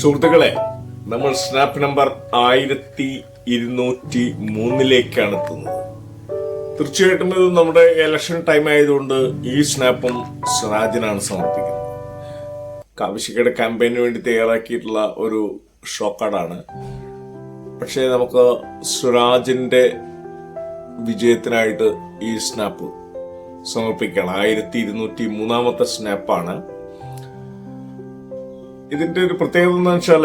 സുഹൃത്തുക്കളെ നമ്മൾ snap number ആയിരത്തി ഇരുന്നൂറ്റി മൂന്നിലേക്കാണ് എത്തുന്നത്. തീർച്ചയായിട്ടും ഇത് നമ്മുടെ ഇലക്ഷൻ ടൈം ആയതുകൊണ്ട് ഈ സ്നാപ്പും സ്വരാജിനാണ് സമർപ്പിക്കുന്നത്. കാവശ്യക്കയുടെ ക്യാമ്പയിന് വേണ്ടി തയ്യാറാക്കിയിട്ടുള്ള ഒരു ഷോക്കാർഡാണ് പക്ഷേ നമുക്ക് സ്വരാജിന്റെ വിജയത്തിനായിട്ട് ഈ സ്നാപ്പ് സമർപ്പിക്കണം. ആയിരത്തി ഇരുന്നൂറ്റി മൂന്നാമത്തെ സ്നാപ്പാണ്. ഇതിന്റെ ഒരു പ്രത്യേകത എന്ന് വെച്ചാൽ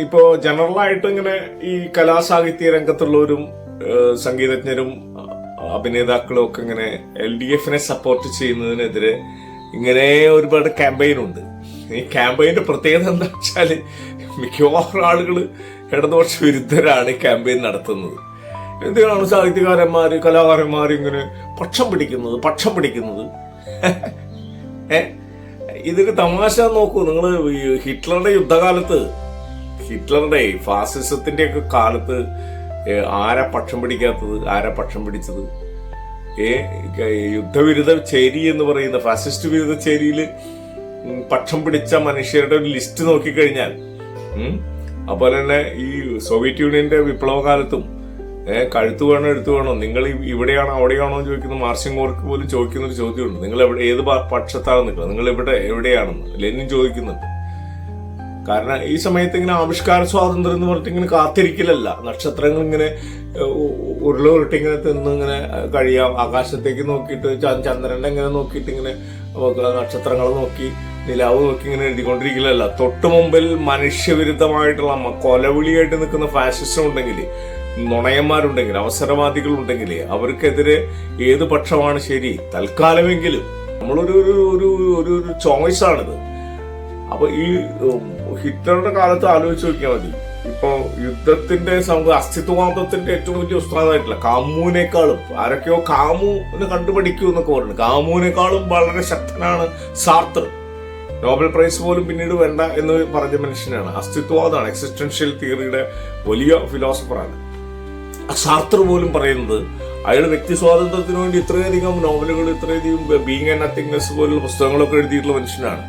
ഇപ്പോ ജനറൽ ആയിട്ട് ഇങ്ങനെ ഈ കലാസാഹിത്യ രംഗത്തുള്ളവരും സംഗീതജ്ഞരും അഭിനേതാക്കളും ഒക്കെ ഇങ്ങനെ എൽ ഡി എഫിനെ സപ്പോർട്ട് ചെയ്യുന്നതിനെതിരെ ഇങ്ങനെ ഒരുപാട് ക്യാമ്പയിൻ ഉണ്ട്. ഈ ക്യാമ്പയിന്റെ പ്രത്യേകത എന്താ വെച്ചാൽ മിക്കവാറും ആളുകൾ ഇടതുപക്ഷ വിരുദ്ധരാണ് ഈ ക്യാമ്പയിൻ നടത്തുന്നത്. എന്തിനാണ് സാഹിത്യകാരന്മാര് കലാകാരന്മാർ ഇങ്ങനെ പക്ഷം പിടിക്കുന്നത് പക്ഷം പിടിക്കുന്നത്? ഏ? ഇതൊരു തമാശ നോക്കൂ. നിങ്ങൾ ഹിറ്റ്ലറുടെ യുദ്ധകാലത്ത് ഹിറ്റ്ലറുടെ ഫാസിസത്തിന്റെ ഒക്കെ കാലത്ത് ആരെ പക്ഷം പിടിക്കാത്തത് ആരാ പക്ഷം പിടിച്ചത്? ഏ യുദ്ധവിരുദ്ധ ചേരി എന്ന് പറയുന്ന ഫാസിസ്റ്റ് വിരുദ്ധ ചേരിയിൽ പക്ഷം പിടിച്ച മനുഷ്യരുടെ ഒരു ലിസ്റ്റ് നോക്കിക്കഴിഞ്ഞാൽ അതുപോലെ തന്നെ ഈ സോവിയറ്റ് യൂണിയന്റെ വിപ്ലവ കാലത്തും ഏഹ് കഴുത്ത് വേണോ എടുത്തു വേണോ? നിങ്ങൾ ഇവിടെയാണോ അവിടെയാണോ എന്ന് ചോദിക്കുന്ന മാർച്ചിങ് ഓർക്ക് പോലും ചോദിക്കുന്ന ഒരു ചോദ്യമുണ്ട്. നിങ്ങൾ എവിടെ ഏത് പക്ഷത്താണ് നിൽക്കുന്നത് നിങ്ങൾ ഇവിടെ എവിടെയാണെന്ന്. ലെനിൻ ചോദിക്കുന്നുണ്ട്. കാരണം ഈ സമയത്ത് ഇങ്ങനെ ആവിഷ്കാര സ്വാതന്ത്ര്യം എന്ന് പറഞ്ഞിട്ട് ഇങ്ങനെ കാത്തിരിക്കലല്ല. നക്ഷത്രങ്ങൾ ഇങ്ങനെ ഉരുള ഉരുട്ടി ഇങ്ങനെ തിന്ന് ഇങ്ങനെ കഴിയാം. ആകാശത്തേക്ക് നോക്കിയിട്ട് ചന്ദ്രന്റെ ഇങ്ങനെ നോക്കിയിട്ട് ഇങ്ങനെ നക്ഷത്രങ്ങൾ നോക്കി നിലാവ് നോക്കി ഇങ്ങനെ എഴുതിക്കൊണ്ടിരിക്കലല്ല. തൊട്ടു മുമ്പിൽ മനുഷ്യവിരുദ്ധമായിട്ടുള്ള കൊലവിളിയായിട്ട് നിൽക്കുന്ന ഫാസിസം ഉണ്ടെങ്കിൽ നുണയന്മാരുണ്ടെങ്കിൽ അവസരവാദികൾ അവർക്കെതിരെ ഏത് പക്ഷമാണ് ശരി? തൽക്കാലമെങ്കിലും നമ്മളൊരു ഒരു ഒരു ഒരു ഒരു ചോയ്സ് ആണിത് അപ്പൊ ഈ ഹിറ്റ്ലറുടെ കാലത്ത് ആലോചിച്ച് നോക്കിയാൽ മതി. ഇപ്പൊ യുദ്ധത്തിന്റെ സമൂഹ അസ്തിത്വവാദത്തിന്റെ ഏറ്റവും വലിയ ഉസ്താദായിട്ടില്ല കാമുവിനേക്കാളും ആരൊക്കെയോ കാമു എന്ന് കണ്ടുപഠിക്കൂ എന്നൊക്കെ പറഞ്ഞു കാമുവിനേക്കാളും വളരെ ശക്തനാണ് സാർത്തർ. നോബൽ പ്രൈസ് പോലും പിന്നീട് വേണ്ട എന്ന് പറഞ്ഞ മനുഷ്യനാണ്. അസ്തിത്വവാദമാണ് എക്സിസ്റ്റൻഷ്യൽ തിയറിയുടെ വലിയ ഫിലോസഫറാണ്. സാർത്തർ പോലും പറയുന്നത് അയാൾ വ്യക്തി സ്വാതന്ത്ര്യത്തിന് വേണ്ടി ഇത്രയധികം നോവലുകൾ ഇത്രയധികം ബീങ് ആൻഡ് നത്തിങ്നെസ് പോലുള്ള പുസ്തകങ്ങളൊക്കെ എഴുതിയിട്ടുള്ള മനുഷ്യനാണ്.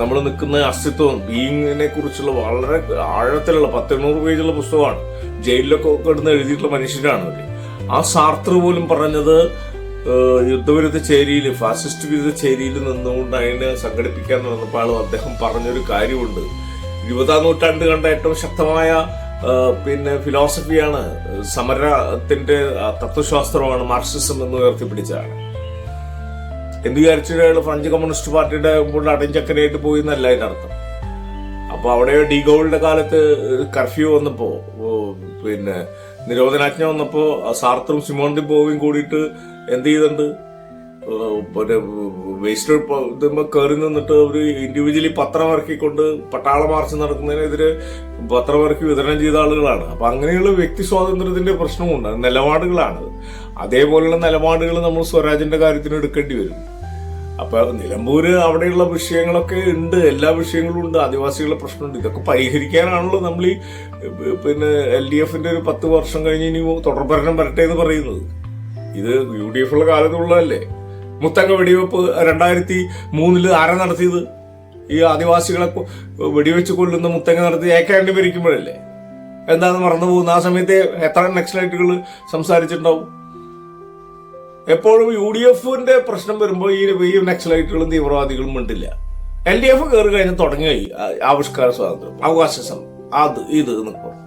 നമ്മൾ നിൽക്കുന്ന അസ്തിത്വം ബീങ്ങിനെ കുറിച്ചുള്ള വളരെ ആഴത്തിലുള്ള പത്തെണ്ണൂറ് പേജുള്ള പുസ്തകമാണ്. ജയിലിലൊക്കെ ഒക്കെ ഇടുന്ന എഴുതിയിട്ടുള്ള മനുഷ്യനാണ് ആ സാർത്തർ പോലും പറഞ്ഞത് യുദ്ധവിരുദ്ധ ചേരിയിൽ ഫാസിസ്റ്റ് വിരുദ്ധ ചേരിയിൽ നിന്നുകൊണ്ട് അതിനെ സംഘടിപ്പിക്കാൻ നടന്നപ്പോൾ അദ്ദേഹം പറഞ്ഞൊരു കാര്യമുണ്ട്. ഇരുപതാം നൂറ്റാണ്ട് കണ്ട ഏറ്റവും ശക്തമായ പിന്നെ ഫിലോസഫിയാണ് സമരത്തിന്റെ തത്വശാസ്ത്രമാണ് മാർക്സിസം എന്ന് ഉയർത്തിപ്പിടിച്ചതാണ്. എന്ത് വിചാരിച്ചിട്ട് ഫ്രഞ്ച് കമ്മ്യൂണിസ്റ്റ് പാർട്ടിയുടെ മുകളിൽ അടിഞ്ചക്കനായിട്ട് പോയി എന്നല്ല അതിന്റെ അർത്ഥം. അപ്പൊ അവിടെ ഡിഗോളിന്റെ കാലത്ത് കർഫ്യൂ വന്നപ്പോ പിന്നെ നിരോധനാജ്ഞ വന്നപ്പോ സാർത്തറും സിമോൺ ഡിബോവും കൂടിയിട്ട് എന്ത് ചെയ്തിട്ടുണ്ട്? വേസ്റ്റ് ഇതുമ്പോ കയറി നിന്നിട്ട് അവർ ഇൻഡിവിജ്വലി പത്രം ഇറക്കിക്കൊണ്ട് പട്ടാള മാർച്ച് നടക്കുന്നതിനെതിരെ പത്രം ഇറക്കി വിതരണം ചെയ്ത ആളുകളാണ്. അപ്പൊ അങ്ങനെയുള്ള വ്യക്തി സ്വാതന്ത്ര്യത്തിന്റെ പ്രശ്നമുണ്ട്. നിലപാടുകളാണ്. അതേപോലെയുള്ള നിലപാടുകൾ നമ്മൾ സ്വരാജിന്റെ കാര്യത്തിന് എടുക്കേണ്ടി വരും. അപ്പൊ നിലമ്പൂര് അവിടെയുള്ള വിഷയങ്ങളൊക്കെ ഉണ്ട്. എല്ലാ വിഷയങ്ങളും ഉണ്ട്. ആദിവാസികളുടെ പ്രശ്നമുണ്ട്. ഇതൊക്കെ പരിഹരിക്കാനാണല്ലോ നമ്മൾ ഈ പിന്നെ എൽ ഡി എഫിന്റെ ഒരു പത്ത് വർഷം കഴിഞ്ഞ് ഇനി തുടർഭരണം വരട്ടെ എന്ന് പറയുന്നത്. ഇത് യു ഡി എഫുള്ള കാലത്തുള്ളതല്ലേ? മുത്തങ്ങ വെടിവെപ്പ് രണ്ടായിരത്തി മൂന്നിൽ ആരാ നടത്തിയത്? ഈ ആദിവാസികളെ വെടിവെച്ച് കൊല്ലുന്ന മുത്തങ്ങ നടത്തി ഏക്കാണ്ട് ഭരിക്കുമ്പോഴല്ലേ എന്താന്ന് മറന്നു പോകുന്ന. ആ സമയത്ത് എത്ര നക്സലൈറ്റുകൾ സംസാരിച്ചിട്ടുണ്ടാവും? എപ്പോഴും യു ഡി എഫിന്റെ പ്രശ്നം വരുമ്പോൾ ഈ ഈ നക്സലൈറ്റുകളും തീവ്രവാദികളും മിണ്ടില്ല. എൽ ഡി എഫ് കയറി കഴിഞ്ഞാൽ തുടങ്ങി. ആവിഷ്കാര സ്വാതന്ത്ര്യം അവകാശ സമയം അത് ഇത് എന്നൊക്കെ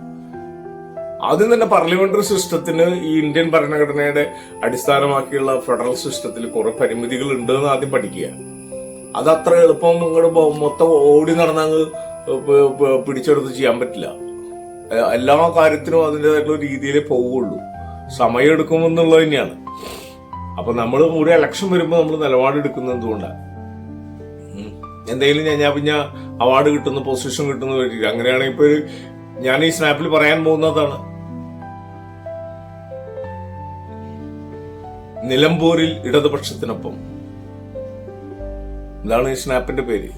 ആദ്യം തന്നെ പാർലമെന്ററി സിസ്റ്റത്തിന് ഈ ഇന്ത്യൻ ഭരണഘടനയുടെ അടിസ്ഥാനമാക്കിയുള്ള ഫെഡറൽ സിസ്റ്റത്തിൽ കുറെ പരിമിതികൾ ഉണ്ട് എന്ന് ആദ്യം പഠിക്കുക. അത് അത്ര എളുപ്പം നിങ്ങളുടെ മൊത്തം ഓടി നടന്നങ്ങ് പിടിച്ചെടുത്ത് ചെയ്യാൻ പറ്റില്ല. എല്ലാ കാര്യത്തിനും അതിന്റെതായിട്ടുള്ള രീതിയിലേ പോവുള്ളൂ. സമയം എടുക്കുമെന്നുള്ളത് തന്നെയാണ്. അപ്പൊ നമ്മൾ ഒരു ഇലക്ഷൻ വരുമ്പോൾ നമ്മൾ നിലപാടെടുക്കുന്നത് എന്തുകൊണ്ടാണ് എന്തെങ്കിലും ഞാൻ ഞാൻ പിന്നെ അവാർഡ് കിട്ടുന്ന പൊസിഷൻ കിട്ടുന്ന അങ്ങനെയാണെങ്കിൽ ഇപ്പൊ ഞാൻ ഈ സ്നാപ്പിൽ പറയാൻ പോകുന്നതാണ്. നിലമ്പൂരിൽ ഇടതുപക്ഷത്തിനൊപ്പം. എന്താണ് ഈ സ്നാപ്പിന്റെ പേര്.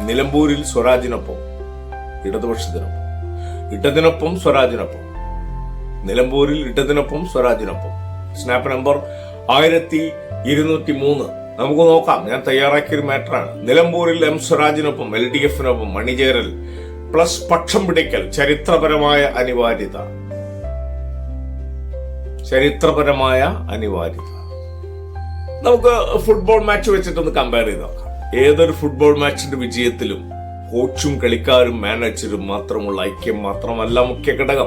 നിലമ്പൂരിൽ സ്വരാജിനൊപ്പം ഇടതുപക്ഷത്തിനൊപ്പം. ഇടതിനൊപ്പം സ്വരാജിനൊപ്പം. നിലമ്പൂരിൽ ഇടതിനൊപ്പം സ്വരാജിനൊപ്പം. സ്നാപ്പ് നമ്പർ ആയിരത്തി ഇരുന്നൂറ്റി മൂന്ന് നമുക്ക് നോക്കാം. ഞാൻ തയ്യാറാക്കിയൊരു മാറ്ററാണ്. നിലമ്പൂരിൽ എം സ്വരാജിനൊപ്പം എൽ ഡി എഫിനൊപ്പം മണിചേരൽ പ്ലസ് പക്ഷം പിടിക്കൽ ചരിത്രപരമായ അനിവാര്യത. ചരിത്രപരമായ അനിവാര്യത. നമുക്ക് ഫുട്ബോൾ മാച്ച് വെച്ചിട്ടൊന്ന് കമ്പയർ ചെയ്ത് നോക്കാം. ഏതൊരു ഫുട്ബോൾ മാച്ചിന്റെ വിജയത്തിലും കോച്ചും കളിക്കാരും മാനേജറും മാത്രമുള്ള ഐക്യം മാത്രമല്ല മുഖ്യ ഘടകം.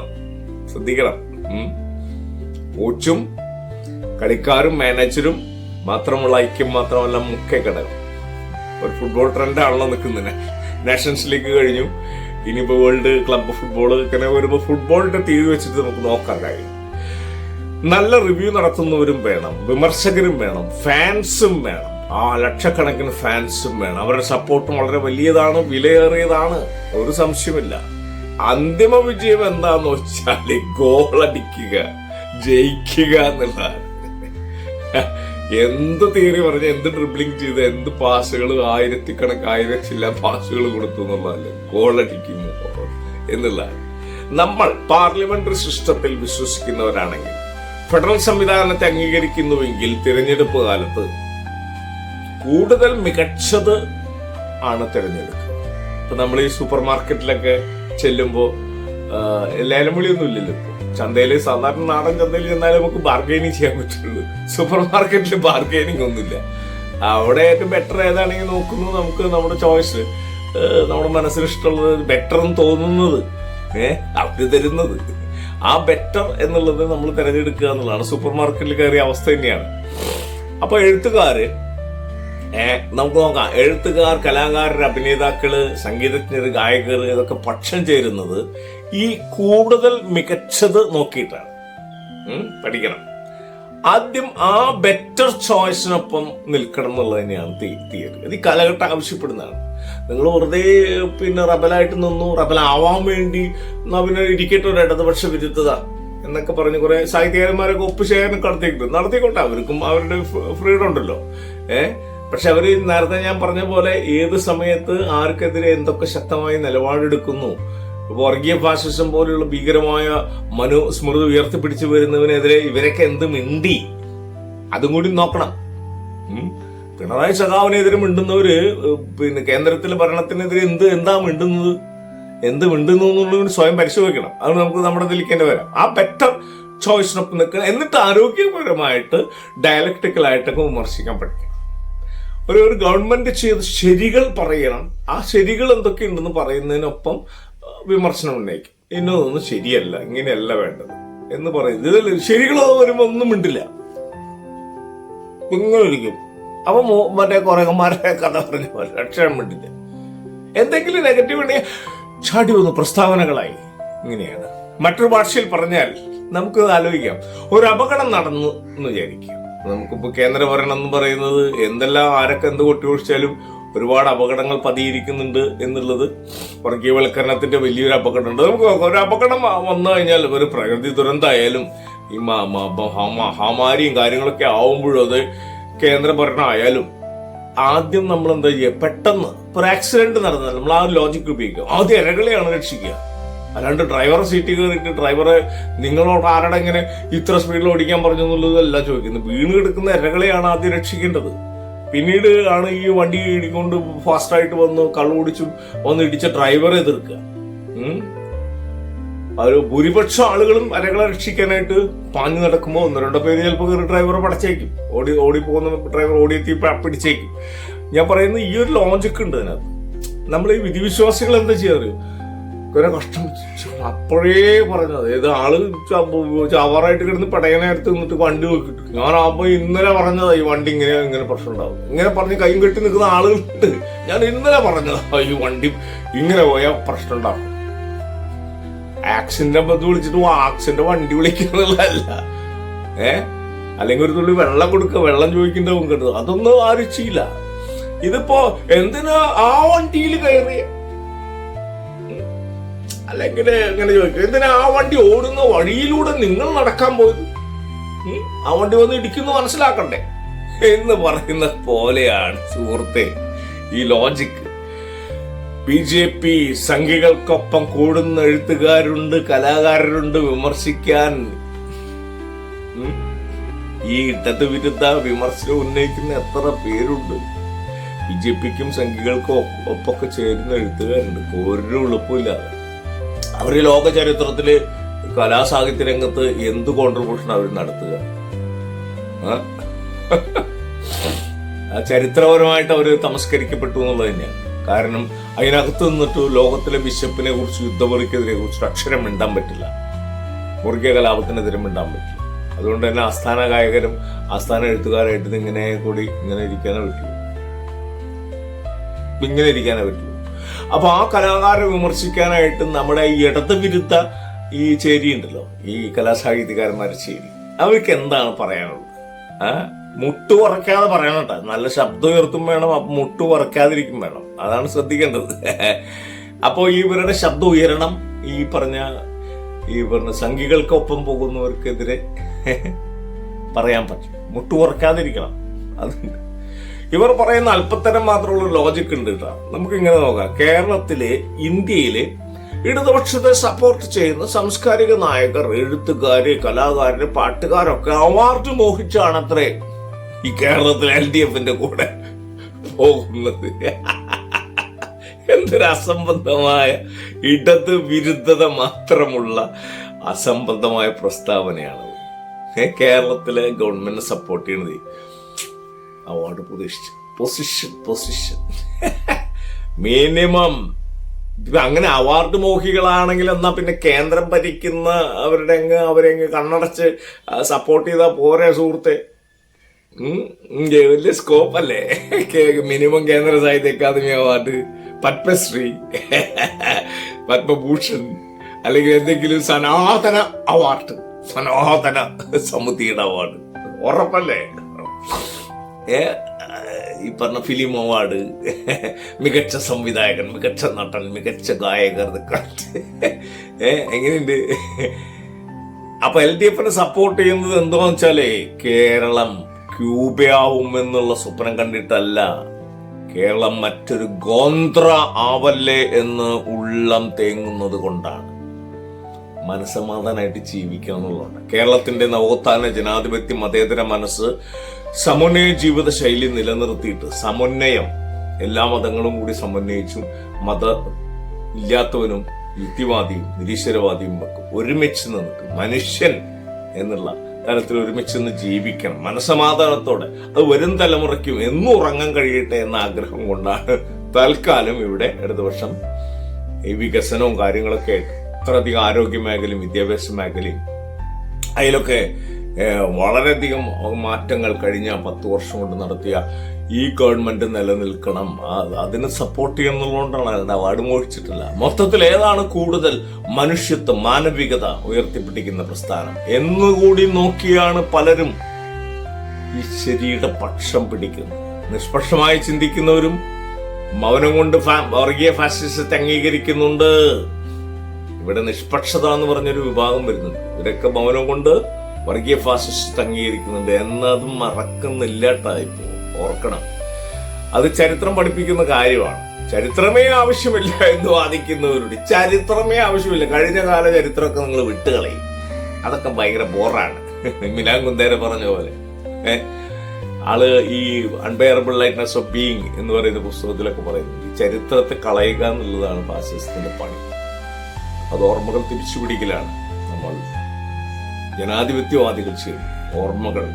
ശ്രദ്ധിക്കണം. കോച്ചും കളിക്കാരും മാനേജറും മാത്രമുള്ള ഐക്യം മാത്രമല്ല മുഖ്യ ഘടകം. ഒരു ഫുട്ബോൾ ട്രെൻഡാണല്ലോ നിൽക്കുന്നത്. നാഷൻസ് ലീഗ് കഴിഞ്ഞു. ഇനിയിപ്പോ വേൾഡ് ക്ലബ് ഫുട്ബോൾ ഇങ്ങനെ വരുമ്പോൾ ഫുട്ബോളിന്റെ തീര് വെച്ചിട്ട് നമുക്ക് നോക്കാൻ കഴിയും. നല്ല റിവ്യൂ നടത്തുന്നവരും വേണം വിമർശകരും വേണം ഫാൻസും വേണം. ആ ലക്ഷക്കണക്കിന് ഫാൻസും വേണം. അവരുടെ സപ്പോർട്ടും വളരെ വലിയതാണ് വിലയേറിയതാണ്. ഒരു സംശയമില്ല അന്തിമ വിജയം എന്താന്ന് വെച്ചാൽ ഗോളടിക്കുക ജയിക്കുക എന്നുള്ളതാണ്. എന്ത് തിയറി പറഞ്ഞ എന്ത് ഡ്രിബ്ലിംഗ് ചെയ്ത് എന്ത് പാസുകൾ ആയിരത്തിക്കണക്ക് ചില പാസുകൾ കൊടുത്തു എന്നുള്ളതല്ല? ഗോളടിക്കുന്നു എന്നുള്ളതാണ്. നമ്മൾ പാർലമെന്ററി സിസ്റ്റത്തിൽ വിശ്വസിക്കുന്നവരാണെങ്കിൽ ഫെഡറൽ സംവിധാനത്തെ അംഗീകരിക്കുന്നുവെങ്കിൽ തിരഞ്ഞെടുപ്പ് കാലത്ത് കൂടുതൽ മികച്ചത് ആണ് തിരഞ്ഞെടുക്കുക ഇപ്പൊ നമ്മൾ ഈ സൂപ്പർ മാർക്കറ്റിലൊക്കെ ചെല്ലുമ്പോ ലേലം വിളിയൊന്നും ഇല്ലല്ലോ ചന്തയിൽ സാധാരണ നാടൻ ചന്തയിൽ ചെന്നാലും നമുക്ക് ബാർഗൈനിങ് ചെയ്യാൻ പറ്റുള്ളൂ. സൂപ്പർ മാർക്കറ്റിൽ ബാർഗൈനിങ് ഒന്നുമില്ല. അവിടെ ഏറ്റവും ബെറ്റർ ഏതാണെങ്കിൽ നോക്കുന്നു നമുക്ക് നമ്മുടെ ചോയ്സ് നമ്മുടെ മനസ്സിൽ ഇഷ്ടമുള്ളത് ബെറ്റർ എന്ന് തോന്നുന്നത്. ഏഹ് അവർ തരുന്നത്. ആ ബെറ്റർ എന്നുള്ളത് നമ്മൾ തിരഞ്ഞെടുക്കുക എന്നുള്ളതാണ്. സൂപ്പർ മാർക്കറ്റിൽ കയറിയ അവസ്ഥ തന്നെയാണ്. അപ്പൊ എഴുത്തുകാര് നമുക്ക് നോക്കാം. എഴുത്തുകാർ കലാകാരർ അഭിനേതാക്കൾ സംഗീതജ്ഞർ ഗായകർ ഇതൊക്കെ പക്ഷം ചേരുന്നത് ഈ കൂടുതൽ മികച്ചത് നോക്കിയിട്ടാണ്. പഠിക്കണം. ആദ്യം ആ ബെറ്റർ ചോയ്സിനൊപ്പം നിൽക്കണം എന്നുള്ളത് തന്നെയാണ് തിയറി. അത് ഈ കാലഘട്ടം ആവശ്യപ്പെടുന്നതാണ്. നിങ്ങൾ വെറുതെ പിന്നെ റബലായിട്ട് നിന്നു റബലാവാൻ വേണ്ടി എന്നാ പിന്നെ ഇരിക്കട്ടെ ഒരു ഇടതുപക്ഷ വിരുദ്ധത എന്നൊക്കെ പറഞ്ഞ് കുറെ സാഹിത്യകാരന്മാരൊക്കെ ഒപ്പ് ഒപ്പുശേഖരണം നടത്തിയിട്ടുണ്ട്. നടത്തിക്കോട്ടെ അവർക്കും അവരുടെ ഫ്രീഡം ഉണ്ടല്ലോ. ഏഹ് പക്ഷെ അവർ നേരത്തെ ഞാൻ പറഞ്ഞ പോലെ ഏത് സമയത്ത് ആർക്കെതിരെ എന്തൊക്കെ ശക്തമായി നിലപാടെടുക്കുന്നു വർഗീയ ഫാസിസം പോലെയുള്ള ഭീകരമായ മനുസ്മൃതി ഉയർത്തിപ്പിടിച്ചു വരുന്നതിനെതിരെ ഇവരൊക്കെ എന്ത് മിണ്ടി? അതും കൂടി നോക്കണം. പിണറായി സഖാവിനെതിരെ മിണ്ടുന്നവര് പിന്നെ കേന്ദ്രത്തിലെ ഭരണത്തിനെതിരെ എന്ത് എന്താ മിണ്ടുന്നത്? എന്ത് മിണ്ടുന്നു എന്നുള്ളത് സ്വയം പരിശോധിക്കണം. അത് നമുക്ക് നമ്മുടെ ഇതിലേക്കേണ്ടി വരാം. ആ ബെറ്റർ ചോയ്സിനൊപ്പം നിൽക്കണം. എന്നിട്ട് ആരോഗ്യപരമായിട്ട് ഡയലക്ടിക്കലായിട്ടൊക്കെ വിമർശിക്കാൻ പഠിക്കണം ഒരു ഒരു ഗവൺമെന്റ് ചെയ്ത് ശരികൾ പറയണം. ആ ശരികൾ എന്തൊക്കെയുണ്ടെന്ന് പറയുന്നതിനൊപ്പം വിമർശനം ഉന്നയിക്കും. ഇന്നതൊന്നും ശരിയല്ല ഇങ്ങനെയല്ല വേണ്ടത് എന്ന് പറയുന്നത് ഇതിൽ ശരികളോ വരുമ്പോ ഒന്നും മിണ്ടില്ല. ഇങ്ങനെ ഇരിക്കും അപ്പൊ മറ്റേ കുറേമാരെ കഥ പറഞ്ഞ പോലെ രക്ഷണം മിണ്ടില്ല. എന്തെങ്കിലും നെഗറ്റീവ് ഉണ്ടെങ്കിൽ ചാടി വന്നു പ്രസ്താവനകളായി. ഇങ്ങനെയാണ്. മറ്റൊരു ഭാഷയിൽ പറഞ്ഞാൽ നമുക്ക് ആലോചിക്കാം. ഒരു അപകടം നടന്നു എന്ന് വിചാരിക്കാം. നമുക്കിപ്പോ കേന്ദ്രഭരണം എന്ന് പറയുന്നത് എന്തെല്ലാം ആരൊക്കെ എന്ത് കൊട്ടിയൊഴിച്ചാലും ഒരുപാട് അപകടങ്ങൾ പതിയിരിക്കുന്നുണ്ട് എന്നുള്ളത് വർഗീയവൽക്കരണത്തിന്റെ വലിയൊരു അപകടമുണ്ട്. നമുക്ക് ഒരു അപകടം വന്നു കഴിഞ്ഞാൽ ഒരു പ്രകൃതി ദുരന്തമായാലും ഈ മഹാമാരിയും കാര്യങ്ങളൊക്കെ ആവുമ്പോഴും അത് കേന്ദ്ര ഭരണം ആയാലും ആദ്യം നമ്മൾ എന്താ ചെയ്യുക പെട്ടെന്ന് ഒരു ആക്സിഡന്റ് നടന്നാൽ നമ്മൾ ആ ലോജിക് ഉപയോഗിക്കും ആദ്യം ഇരകളെയാണ് രക്ഷിക്കുക. അല്ലാണ്ട് ഡ്രൈവർ സീറ്റിൽ കയറിയിട്ട് ഡ്രൈവറെ നിങ്ങളോട് ആരുടെ ഇങ്ങനെ ഇത്ര സ്പീഡിൽ ഓടിക്കാൻ പറഞ്ഞു എന്നുള്ളതല്ല ചോദിക്കുന്നത്. വീണ് കിടക്കുന്ന ഇരകളെയാണ് ആദ്യം രക്ഷിക്കേണ്ടത്. പിന്നീട് ആണ് ഈ വണ്ടി ഇടിക്കൊണ്ട് ഫാസ്റ്റായിട്ട് വന്ന് കള്ളു കുടിച്ചു വന്ന് ഇടിച്ച ഡ്രൈവറെ എതിർക്കുക. ഒരു ഭൂരിപക്ഷം ആളുകളും അരകളെ രക്ഷിക്കാനായിട്ട് പാഞ്ഞു നടക്കുമ്പോൾ ഒന്ന് രണ്ടോ പേര് ചിലപ്പോൾ കയറി ഡ്രൈവറെ പടച്ചേക്കും. ഓടി ഓടി പോകുന്ന ഡ്രൈവർ ഓടിയെത്തി പിടിച്ചേക്കും. ഞാൻ പറയുന്നത് ഈ ഒരു ലോജിക് ഉണ്ട് അതിനകത്ത്. നമ്മൾ ഈ വിധിവിശ്വാസികൾ എന്താ ചെയ്യാറ്? കുറെ കഷ്ടം അപ്പോഴേ പറഞ്ഞത്. ഏത് ആൾ ചവറായിട്ട് കിടന്ന് പടയനടുത്ത് നിന്നിട്ട് വണ്ടി നോക്കിട്ട് ഞാൻ അപ്പൊ ഇന്നലെ പറഞ്ഞതാ ഈ വണ്ടി ഇങ്ങനെ ഇങ്ങനെ പ്രശ്നം ഉണ്ടാവും. ഇങ്ങനെ പറഞ്ഞ് കൈയും കെട്ടി നിൽക്കുന്ന ആളുകളുണ്ട് ഞാൻ ഇന്നലെ പറഞ്ഞതാ ഈ വണ്ടി ഇങ്ങനെ പോയാൽ പ്രശ്നം ഉണ്ടാവും. ആക്സിഡന്റ് ബന്ധു വിളിച്ചിട്ട് ആക്സിഡന്റ് വണ്ടി വിളിക്കുന്നതല്ല ഏ? അല്ലെങ്കിൽ ഒരു തുള്ളി വെള്ളം കൊടുക്കുക വെള്ളം ചോദിക്കേണ്ടവും കേട്ടത് അതൊന്നും ആരും ചെയ്യില്ല. ഇതിപ്പോ എന്തിനാ ആ വണ്ടിയിൽ കയറിയ? അല്ലെങ്കിൽ അങ്ങനെ ചോദിക്കും എന്തിനാ ആ വണ്ടി ഓടുന്ന വഴിയിലൂടെ നിങ്ങൾ നടക്കാൻ പോയത്? ആ വണ്ടി വന്ന് ഇടിക്കുന്നു മനസ്സിലാക്കണ്ടേ? എന്ന് പറയുന്ന പോലെയാണ് സുഹൃത്തെ ഈ ലോജിക് ബി ജെ പി സംഘികൾക്കൊപ്പം കൂടുന്ന എഴുത്തുകാരുണ്ട് കലാകാരരുണ്ട് വിമർശിക്കാൻ. ഈ ഇടത് വിരുദ്ധ വിമർശനം ഉന്നയിക്കുന്ന എത്ര പേരുണ്ട്? ബി ജെ പിക്കും ഒപ്പ- ഒപ്പൊക്കെ ചേരുന്ന എഴുത്തുകാരുണ്ട്. ഒരു എളുപ്പമില്ലാതെ അവർ ലോക ചരിത്രത്തിൽ കലാസാഹിത്യ രംഗത്ത് എന്ത് കോൺട്രിബ്യൂഷൻ അവർ നടത്തുക? ചരിത്രപരമായിട്ട് അവർ തമസ്കരിക്കപ്പെട്ടു എന്നുള്ളത് തന്നെയാണ്. കാരണം അതിനകത്ത് നിന്നിട്ട് ലോകത്തിലെ ബിഷപ്പിനെ കുറിച്ച് യുദ്ധപൊറിക്കെതിരെ കുറിച്ച് അക്ഷരം മിണ്ടാൻ പറ്റില്ല. വർഗീയ കലാപത്തിനെതിരെ മിണ്ടാൻ പറ്റില്ല. അതുകൊണ്ട് തന്നെ ആസ്ഥാന ഗായകരും ആസ്ഥാന എഴുത്തുകാരായിട്ട് ഇങ്ങനെ കൂടി ഇങ്ങനെ ഇരിക്കാനേ പറ്റുള്ളൂ ഇങ്ങനെ ഇരിക്കാനേ പറ്റുള്ളൂ അപ്പൊ ആ കലാകാരെ വിമർശിക്കാനായിട്ട് നമ്മുടെ ഈ ഇടത് വിരുദ്ധ ഈ ചേരി ഉണ്ടല്ലോ ഈ കലാസാഹിത്യകാരന്മാരുടെ ചേരി. അവർക്ക് എന്താണ് പറയാനുള്ളത്? ആ? മുട്ടു കുറയ്ക്കാതെ പറയണം നല്ല ശബ്ദം ഉയർത്തും വേണം മുട്ടു കുറയ്ക്കാതിരിക്കും വേണം. അതാണ് ശ്രദ്ധിക്കേണ്ടത്. അപ്പോൾ ഇവരുടെ ശബ്ദം ഉയരണം ഈ പറഞ്ഞ ഈ പറഞ്ഞ സംഘികൾക്കൊപ്പം പോകുന്നവർക്കെതിരെ പറയാൻ പറ്റും. മുട്ടു കുറയ്ക്കാതിരിക്കണം അതുണ്ട് ഇവർ പറയുന്ന അല്പത്തരം മാത്രമുള്ള ലോജിക് ഉണ്ട് കേട്ടോ നമുക്ക് ഇങ്ങനെ നോക്കാം. കേരളത്തിലെ ഇന്ത്യയിലെ ഇടതുപക്ഷത്തെ സപ്പോർട്ട് ചെയ്യുന്ന സാംസ്കാരിക നായകർ എഴുത്തുകാര് കലാകാരൻ പാട്ടുകാരൊക്കെ അവാർഡ് മോഹിച്ചാണ് അത്രേ ഈ കേരളത്തിലെ എൽ ഡി എഫിന്റെ കൂടെ പോകുന്നത്. എന്തൊരു അസംബന്ധമായ ഇടത് വിരുദ്ധത മാത്രമുള്ള അസംബന്ധമായ പ്രസ്താവനയാണ്. കേരളത്തിലെ ഗവൺമെന്റ് സപ്പോർട്ട് ചെയ്യണത് award position position position minimum ഇപ്പൊ അങ്ങനെ അവാർഡ് മോഹികളാണെങ്കിൽ എന്നാ പിന്നെ കേന്ദ്രം ഭരിക്കുന്ന അവരുടെ അങ്ങ് അവരെ അങ്ങ് കണ്ണടച്ച് സപ്പോർട്ട് ചെയ്താൽ പോരെ സുഹൃത്തെ. വലിയ സ്കോപ്പ് അല്ലേ? മിനിമം കേന്ദ്ര സാഹിത്യ അക്കാദമി അവാർഡ് പത്മശ്രീ. പത്മഭൂഷൺ. അല്ലെങ്കിൽ എന്തെങ്കിലും സനാതന അവാർഡ് സനാതന സമിതിയുടെ അവാർഡ് ഉറപ്പല്ലേ? ഈ പറഞ്ഞ ഫിലിം അവാർഡ് മികച്ച സംവിധായകൻ മികച്ച നടൻ മികച്ച ഗായകർ എങ്ങനെയുണ്ട്? അപ്പൊ എൽ ഡി എഫിനെ സപ്പോർട്ട് ചെയ്യുന്നത് എന്താന്ന് വെച്ചാലേ കേരളം ക്യൂബയാവും എന്നുള്ള സ്വപ്നം കണ്ടിട്ടല്ല. കേരളം മറ്റൊരു ഗോന്ത്ര ആവല്ലേ എന്ന് ഉള്ളം തേങ്ങുന്നത് കൊണ്ടാണ്. മനസ്സമാധാനമായിട്ട് ജീവിക്കുക എന്നുള്ളതാണ് കേരളത്തിന്റെ നവോത്ഥാന ജനാധിപത്യ മതേതര മനസ്സ് സമന്വയ ജീവിത ശൈലി നിലനിർത്തിയിട്ട് സമന്വയം എല്ലാ മതങ്ങളും കൂടി സമന്വയിച്ചും മത ഇല്ലാത്തവനും യുക്തിവാദിയും നിരീശ്വരവാദിയും ഒക്കെ ഒരുമിച്ച് നിന്നിട്ട് മനുഷ്യൻ എന്നുള്ള തരത്തിൽ ഒരുമിച്ച് നിന്ന് ജീവിക്കണം. മനസമാധാനത്തോടെ അത് വരും തലമുറയ്ക്കും എന്നും ഉറങ്ങാൻ കഴിയട്ടെ എന്ന ആഗ്രഹം കൊണ്ടാണ് തൽക്കാലം ഇവിടെ ഇടതുപക്ഷം ഈ വികസനവും കാര്യങ്ങളൊക്കെ അത്രയധികം ആരോഗ്യ മേഖലയും വിദ്യാഭ്യാസ മേഖലയും അതിലൊക്കെ വളരെയധികം മാറ്റങ്ങൾ കഴിഞ്ഞ പത്ത് വർഷം കൊണ്ട് നടത്തിയ ഈ ഗവൺമെന്റ് നിലനിൽക്കണം. അതിന് സപ്പോർട്ട് ചെയ്യുന്നതുകൊണ്ടാണ് അതിന്റെ അവാർഡ് മോഹിച്ചിട്ടില്ല. മൊത്തത്തിൽ ഏതാണ് കൂടുതൽ മനുഷ്യത്വം മാനവികത ഉയർത്തിപ്പിടിക്കുന്ന പ്രസ്ഥാനം? എന്നുകൂടി നോക്കിയാണ് പലരും ഈ ശരിയുടെ പക്ഷം പിടിക്കുന്നത്. നിഷ്പക്ഷമായി ചിന്തിക്കുന്നവരും മൗനം കൊണ്ട് വർഗീയ ഫാസിസത്തെ അംഗീകരിക്കുന്നുണ്ട്. ഇവിടെ നിഷ്പക്ഷത എന്ന് പറഞ്ഞൊരു വിഭാഗം വരുന്നുണ്ട്. ഇവരൊക്കെ മൗനം കൊണ്ട് വർഗീയ ഫാസിസ്റ്റ് അംഗീകരിക്കുന്നുണ്ട് എന്നതും മറക്കുന്നില്ല ടൈപ്പ് ഓർക്കണം. അത് ചരിത്രം പഠിപ്പിക്കുന്ന കാര്യമാണ്. ചരിത്രമേ ആവശ്യമില്ല എന്ന് വാദിക്കുന്നവരുടെ ചരിത്രമേ ആവശ്യമില്ല. കഴിഞ്ഞ കാല ചരിത്രമൊക്കെ നിങ്ങൾ വിട്ടുകളയും. അതൊക്കെ ഭയങ്കര ബോറാണ്. മിലാൻ കുന്തേര പറഞ്ഞ പോലെ. ആൾ ഈ അൺബെയറബിൾ ലൈറ്റ്നസ് ഓഫ് ബീയിങ് എന്ന് പറയുന്ന പുസ്തകത്തിലൊക്കെ പറയുന്നു. ഈ ചരിത്രത്തെ കളയുക എന്നുള്ളതാണ് ഫാസിസത്തിന്റെ പണി. അത് ഓർമ്മകൾ തിരിച്ചു പിടിക്കലാണ് നമ്മൾ ജനാധിപത്യവാദികൾ ചെയ്യും ഓർമ്മകൾ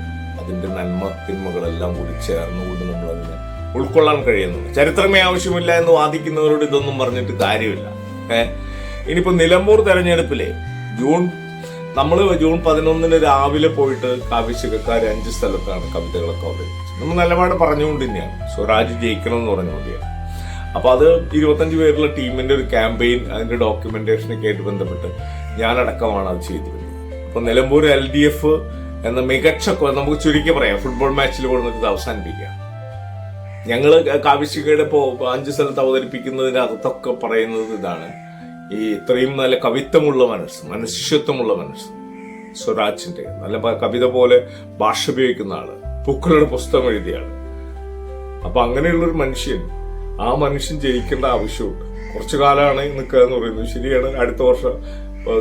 അതിന്റെ നന്മ തിന്മകളെല്ലാം കൂടി ചേർന്നുകൊണ്ട് നമ്മൾ അതിനെ ഉൾക്കൊള്ളാൻ കഴിയുന്നു. ചരിത്രമേ ആവശ്യമില്ല എന്ന് വാദിക്കുന്നവരോട് ഇതൊന്നും പറഞ്ഞിട്ട് കാര്യമില്ല. ഏഹ് ഇനിയിപ്പോ നിലമ്പൂർ തെരഞ്ഞെടുപ്പിലെ ജൂൺ നമ്മൾ ജൂൺ പതിനൊന്നിന് രാവിലെ പോയിട്ട് കാവ്യശികക്കാർ അഞ്ച് സ്ഥലത്താണ് കവിതകളൊക്കെ അവതരിപ്പിച്ചത്. നമ്മൾ നിലപാട് പറഞ്ഞുകൊണ്ട് തന്നെയാണ്. സ്വരാജ് ജയിക്കണം എന്ന് പറഞ്ഞുകൊണ്ടിയാണ് അപ്പൊ അത് ഇരുപത്തഞ്ച് പേരുള്ള ടീമിന്റെ ഒരു ക്യാമ്പയിൻ അതിന്റെ ഡോക്യുമെന്റേഷനൊക്കെ ആയിട്ട് ബന്ധപ്പെട്ട് ഞാനടക്കമാണ് അത് ചെയ്തിരുന്നത് അപ്പൊ നിലമ്പൂർ എൽ ഡി എഫ് എന്ന മികച്ച നമുക്ക് ചുരുക്കി പറയാം. ഫുട്ബോൾ മാച്ചിൽ കൊടുത്തിട്ട് ഇത് അവസാനിപ്പിക്കുക. ഞങ്ങൾ കാവ്യശികയുടെ ഇപ്പോ അഞ്ച് സ്ഥലത്ത് അവതരിപ്പിക്കുന്നതിന് അകത്തൊക്കെ പറയുന്നത് ഇതാണ്. ഈ ഇത്രയും നല്ല കവിത്വമുള്ള മനസ്സ് മനുഷ്യത്വമുള്ള മനസ്സ് സ്വരാജിന്റെ. നല്ല കവിത പോലെ ഭാഷ ഉപയോഗിക്കുന്ന ആൾ പൂക്കളുടെ പുസ്തകം എഴുതിയ അപ്പൊ അങ്ങനെയുള്ളൊരു മനുഷ്യൻ ആ മനുഷ്യൻ ജയിക്കേണ്ട ആവശ്യമുണ്ട്. കുറച്ചു കാലമാണ് നിൽക്കുക എന്ന് പറയുന്നത്. ശരിയാണ് അടുത്ത വർഷം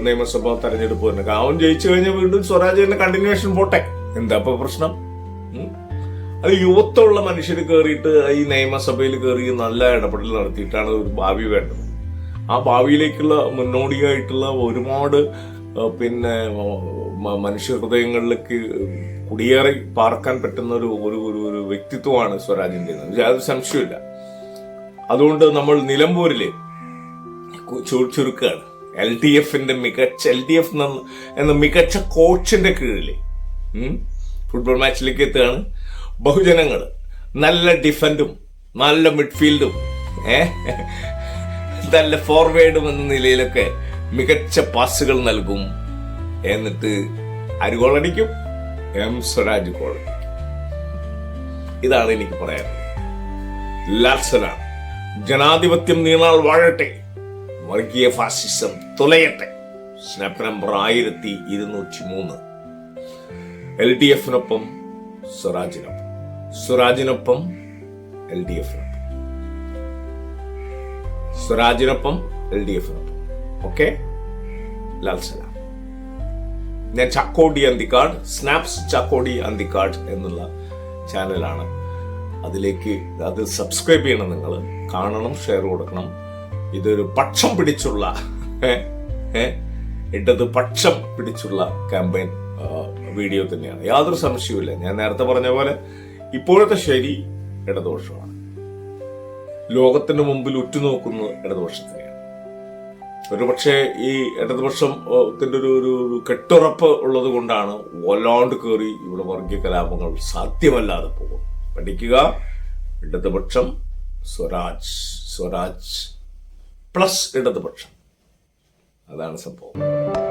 നിയമസഭാ തെരഞ്ഞെടുപ്പ് തന്നെ അവൻ ജയിച്ചു കഴിഞ്ഞാൽ വീണ്ടും സ്വരാജ് തന്നെ കണ്ടിന്യൂവേഷൻ പോട്ടെ. എന്താ ഇപ്പൊ പ്രശ്നം? അത് യുവത്വമുള്ള മനുഷ്യർ കയറിയിട്ട് ഈ നിയമസഭയിൽ കയറി നല്ല ഇടപെടൽ നടത്തിയിട്ടാണ് ഒരു ഭാവി വേണ്ടത്. ആ ഭാവിയിലേക്കുള്ള മുന്നോടിയായിട്ടുള്ള ഒരുപാട് പിന്നെ മനുഷ്യഹൃദയങ്ങളിലേക്ക് മനുഷ്യ ഹൃദയങ്ങളിലേക്ക് കുടിയേറി പാർക്കാൻ പറ്റുന്ന ഒരു ഒരു ഒരു ഒരു വ്യക്തിത്വമാണ് സ്വരാജിന്റെ യാതൊരു സംശയമില്ല. അതുകൊണ്ട് നമ്മൾ നിലമ്പൂരിൽ ചുരുക്കുകയാണ് എൽ ഡി എഫിന്റെ മികച്ച എൽ ഡി എഫ് എന്ന മികച്ച കോച്ചിന്റെ കീഴിൽ ഫുട്ബോൾ മാച്ചിലേക്ക് എത്തുകയാണ്. ബഹുജനങ്ങൾ നല്ല ഡിഫൻഡും നല്ല മിഡ്ഫീൽഡും നല്ല ഫോർവേഡും എന്ന നിലയിലൊക്കെ മികച്ച പാസുകൾ നൽകും എന്നിട്ട് ആര് ഗോളടിക്കും എം സ്വരാജ് ഗോളടിക്കും ഇതാണ് എനിക്ക് പറയാനുള്ളത്. ലാൽസന ജനാധിപത്യം നീണാൾ വാഴട്ടെ. വർഗീയ ഫാസിസം തുലയട്ടെ. സ്നാപ്പ് നമ്പർ ആയിരത്തി ഇരുന്നൂറ്റി മൂന്ന് എൽ ഡി എഫിനൊപ്പം സ്വരാജിനൊപ്പം. സ്വരാജിനൊപ്പം എൽ ഡി എഫിനൊപ്പം. സ്വരാജിനൊപ്പം എൽ ഡി എഫിനൊപ്പം. ഓക്കെ ലാൽ സലാം. ഞാൻ ചക്കോടി അന്തിക്കാട് സ്നാപ്സ് ചക്കോടി അന്തിക്കാട് എന്നുള്ള ചാനലാണ് അതിലേക്ക് അത് സബ്സ്ക്രൈബ് ചെയ്യണം നിങ്ങൾ. കാണണം ഷെയർ കൊടുക്കണം. ഇതൊരു പക്ഷം പിടിച്ചുള്ള ഇട്ടത് പക്ഷം പിടിച്ചുള്ള ക്യാമ്പയിൻ വീഡിയോ തന്നെയാണ്. യാതൊരു സംശയവുമില്ല. ഞാൻ നേരത്തെ പറഞ്ഞ പോലെ ഇപ്പോഴത്തെ ശരി ഇടദോഷമാണ് ലോകത്തിന് മുമ്പിൽ ഉറ്റുനോക്കുന്നത് ഇടതുപക്ഷത്തിനെയാണ്. ഒരുപക്ഷെ ഈ ഇടതുപക്ഷത്തിന്റെ ഒരു ഒരു കെട്ടുറപ്പ് ഉള്ളത് കൊണ്ടാണ് വല്ലാണ്ട് കയറി ഇവിടെ വർഗീയ കലാപങ്ങൾ സാധ്യമല്ലാതെ പോകും പഠിക്കുക ഇടതുപക്ഷം സ്വരാജ് സ്വരാജ് പ്ലസ് ഇടതുപക്ഷം. അതാണ് സംഭവം.